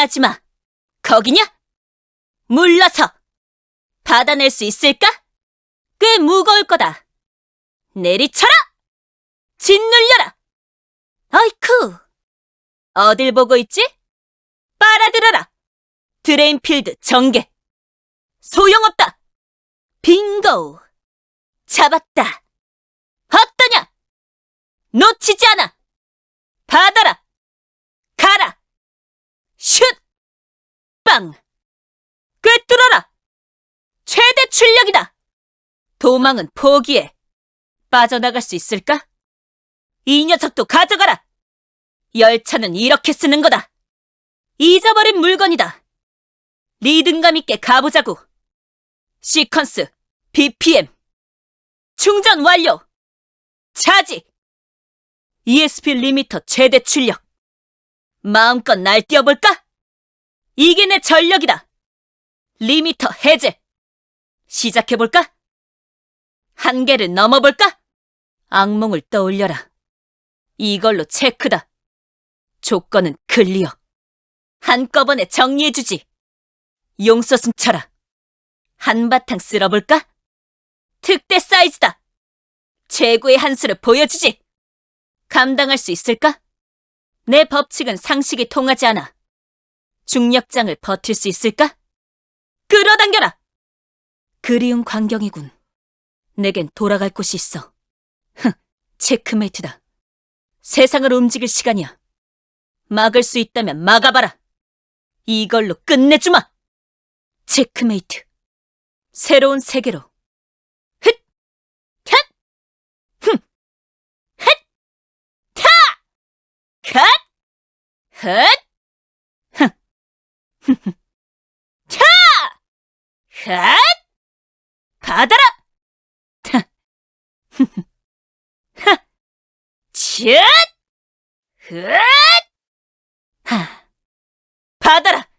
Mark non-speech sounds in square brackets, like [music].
방해하지 마. 거기냐? 물러서. 받아낼 수 있을까? 꽤 무거울 거다. 내리쳐라! 짓눌려라! 아이쿠! 어딜 보고 있지? 빨아들여라! 드레인필드 전개! 소용없다! 빙고! 잡았다! 어떠냐? 놓치지 않아! 받아라! 가라! 슛! 빵! 꿰뚫어라! 최대 출력이다! 도망은 포기해. 빠져나갈 수 있을까? 이 녀석도 가져가라! 열차는 이렇게 쓰는 거다! 잊어버린 물건이다! 리듬감 있게 가보자고! 시퀀스, BPM, 충전 완료! 차지! ESP 리미터 최대 출력! 마음껏 날뛰어볼까? 이게 내 전력이다! 리미터 해제! 시작해볼까? 한계를 넘어볼까? 악몽을 떠올려라. 이걸로 체크다. 조건은 클리어. 한꺼번에 정리해주지. 용서 숨쳐라. 한바탕 쓸어볼까? 특대 사이즈다. 최고의 한 수를 보여주지. 감당할 수 있을까? 내 법칙은 상식이 통하지 않아. 중력장을 버틸 수 있을까? 끌어당겨라! 그리운 광경이군. 내겐 돌아갈 곳이 있어. 흥, 체크메이트다. 세상을 움직일 시간이야. 막을 수 있다면 막아봐라. 이걸로 끝내주마! 체크메이트. 새로운 세계로. 흣! 흣! 흠! 흣! 타! 컷! 흣! [laughs] チャあはぁかだらた、はっ、[laughs] ちゅーふーはぁ、かだら